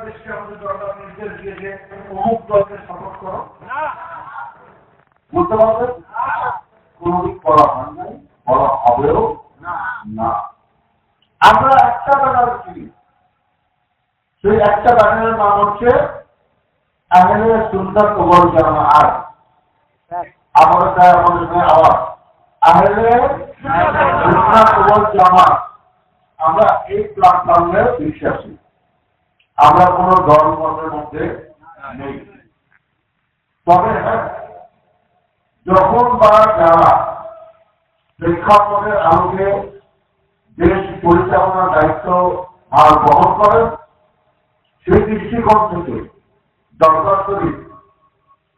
বাংলাদেশকে আমাদের দরকার নির্দেশ অমুক দলকে করো কোনদিন করা হয় নাই করা হবেও না আমরা একটা সেই একটা ব্যানারের নাম হচ্ছে সুন্দর জানা আর জামা আমরা এই প্ল্যাটফর্মে বিশ্বাসী। আমরা কোনো দল মতের মধ্যে নেই। তবে হ্যাঁ যখন বা যারা প্রেক্ষাপটের আলোকে দেশ পরিচালনার দায়িত্ব আর বহন করেন, সেই দৃষ্টিকোণ থেকে দরকার শরীফ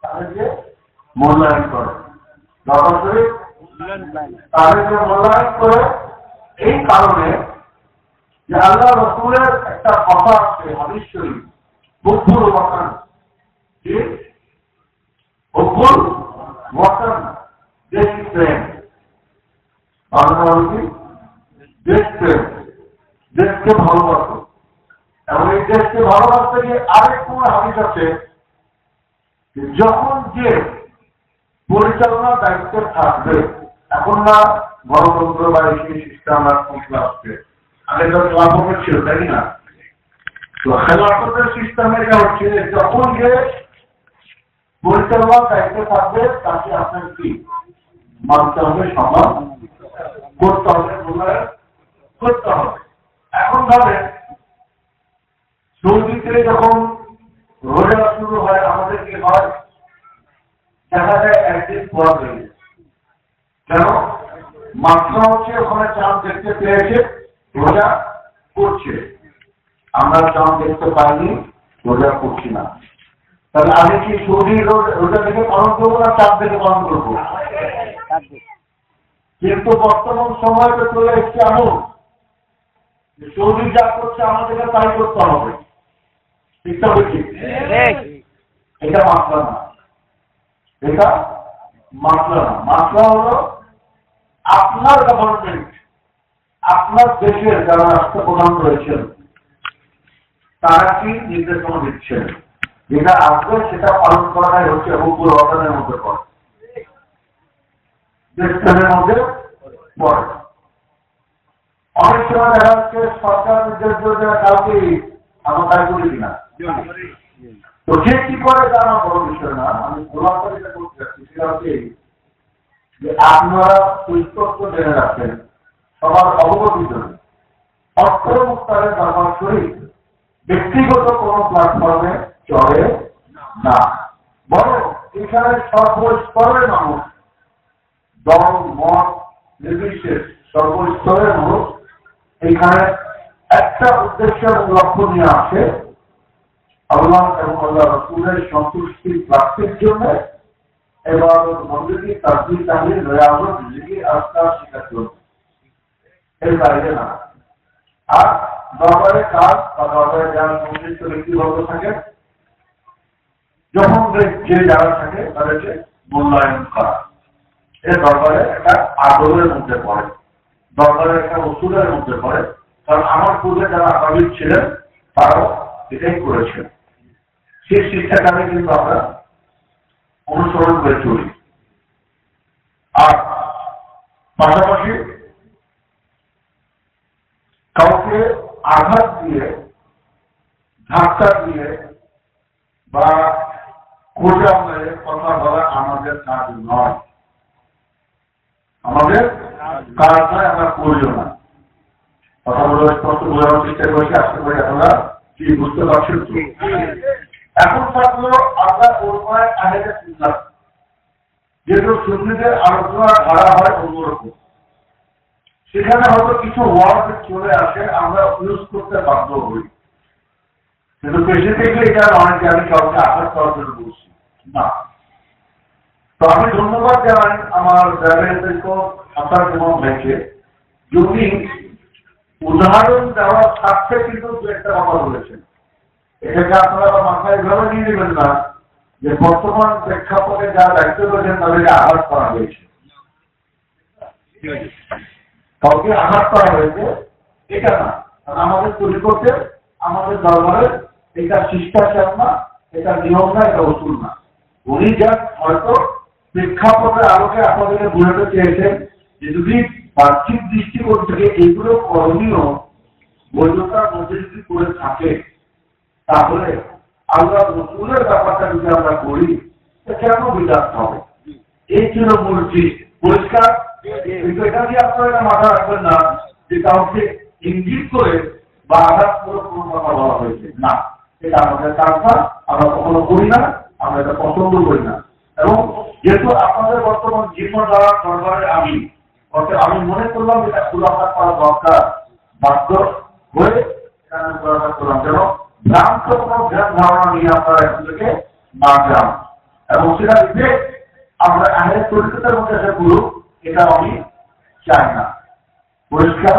তাদেরকে মূল্যায়ন করে। দরকার শরীফ তাদেরকে মূল্যায়ন করে এই কারণে যে আল্লাহ রসুলের একটা কথা আছে, হাদিস শরীফ, বুদ্ধুর ওয়াতান যে বুদ্ধুর ওয়াতান দেশ প্রেম। বাংলা দেশ প্রেম। দেশকে ভালোবাসো। এবং এই দেশকে ভালোবাসতে গিয়ে আরেক কোন হাদিস আছে যখন যে পরিচালনার দায়িত্বে থাকবে, এখন না গণতন্ত্র বা এই সিস্টেম রাজতন্ত্র আসছে আগে তো খেলাফতের ছিল যখন এখন ভাবে সৌদিতে যখন রোজা শুরু হয়, আমাদের কি হয়? দেখা যায় একদিন পর হয়ে কেন? মাত্রা হচ্ছে ওখানে চাঁদ দেখতে পেয়েছে। রোজা করছে আমরা চাঁদ দেখতে পাইনি, রোজা করছি না। তাহলে আমি কি সৌদি রোজা দেখে পালন করব না চাঁদ দেখে পালন করব? কিন্তু বর্তমান সময়টা চলে এসছে এমন সৌদি যা করছে আমাদেরকে তাই করতে হবে। ঠিকটা বলছি এটা মাত্রা না। এটা মাত্রা না। মাত্রা হলো আপনার গভর্নমেন্ট আপনার দেশের যারা রাষ্ট্রপ্রধান রয়েছেন, তারা কি নির্দেশনা দিচ্ছেন? যেটা আসবে, সেটা পালন করাটাই হচ্ছে হুকুর অর্ডারের মধ্যে পড়ে। মধ্যে পড়ে। অনেক সময় দেখা যাচ্ছে সরকার নির্দেশ দিয়েছে কাউকে আমরা তাই করি কিনা। তো সে কি করে তা আমার বড় বিষয় না, আমি গোলাপ করে করতে চাচ্ছি সেটা হচ্ছে আপনারা সুস্পষ্ট জেনে রাখেন সবার অবগতির জন্য। অক্ষর মুক্তারের দরবার শরীর ব্যক্তিগত কোন প্ল্যাটফর্মে চলে না। বরং এখানে সর্বস্তরের মানুষ, দল, মত, নির্বিশেষ সর্বস্তরের মানুষ এখানে একটা উদ্দেশ্য এবং লক্ষ্য নিয়ে আসে, আল্লাহ এবং আল্লাহ রসুলের সন্তুষ্টি প্রাপ্তির জন্য এবার মন্দিরটি তাবদি তাহলে নয়ালো নিজেকে আস্থা শেখার জন্য এর বাইরে না। আর দরবারে কাজ বা দরবারে যারা সংশ্লিষ্ট ব্যক্তিবর্গ থাকে, যখন যে যারা থাকে তাদেরকে মূল্যায়ন করা। এ দরবারে একটা আদরের মধ্যে পড়ে দরবারের একটা ওষুধের মধ্যে পড়ে। কারণ আমার পূর্বে যারা আকাবিক ছিলেন, তারাও এটাই করেছেন। সেই শিক্ষাটাকে কিন্তু আমরা অনুসরণ করে চলি। আর পাশাপাশি কাউকে আঘাত দিয়ে, ধাক্কা দিয়ে বা খোঁজা মেরে কথা বলা আমাদের কাজ নয়। আমাদের কাজ নয়, আমরা করিও না। কথা বলে স্পষ্ট বোঝানোর চেষ্টা করেছি, আশা করি আপনারা কি বুঝতে পারছেন? এখন থাকল আমরা ওরমায় আহেদের চিন্তা যেহেতু সুন্নিদের আলোচনা ধারা হয় অন্যরকম। সেখানে হয়তো কিছু ওয়ার্ড চলে আসে, আমরা ইউজ করতে বাধ্য হই। কিন্তু বেসিক্যালি এটা নয় যে আমি কাউকে আঘাত করার জন্য বলছি, না। তো আমি ধন্যবাদ জানাই আমার আপনার যেমন যদি উদাহরণ দেওয়ার স্বার্থে কিন্তু একটা কথা বলেছেন এটাকে আপনারা মাথায় ভাবে নিয়ে নেবেন না যে বর্তমান প্রেক্ষাপটে যারা দায়িত্ব রয়েছেন তাদেরকে আঘাত করা হয়েছে। কাউকে আঘাত করা হয়েছে, এটা না। আমাদের তৈরি করতে, আমাদের দরবারে এটা শিষ্টাচার না এটা নিয়ম না এটা উসুল না। উনি যা হয়তো প্রেক্ষাপটের আলোকে আপনাদেরকে বোঝাতে চেয়েছেন যে যদি বাহ্যিক দৃষ্টিকোণ থেকে এইগুলো করণীয় বৈধতার মধ্যে যদি করে থাকে, তাহলে আল্লাহ রসুলের ব্যাপারটা যদি আমরা করি, তো কেন বিদাত হবে? এই ছিল মূল চিজ পরিষ্কার? এটা দিয়ে আপনারা যে কাউকে আঘাত কোনো আমরা করি দরকার, বাধ্য হয়ে এখানে করলাম। যেন ভ্রান্ত কোনো ধ্যান ধারণা নিয়ে আপনারা এখান না যান। এবং সেটা দিতে আমরা আহের পরিস্থিতির মধ্যে এসে করুক এটা আমি চাই না। পরিষ্কার?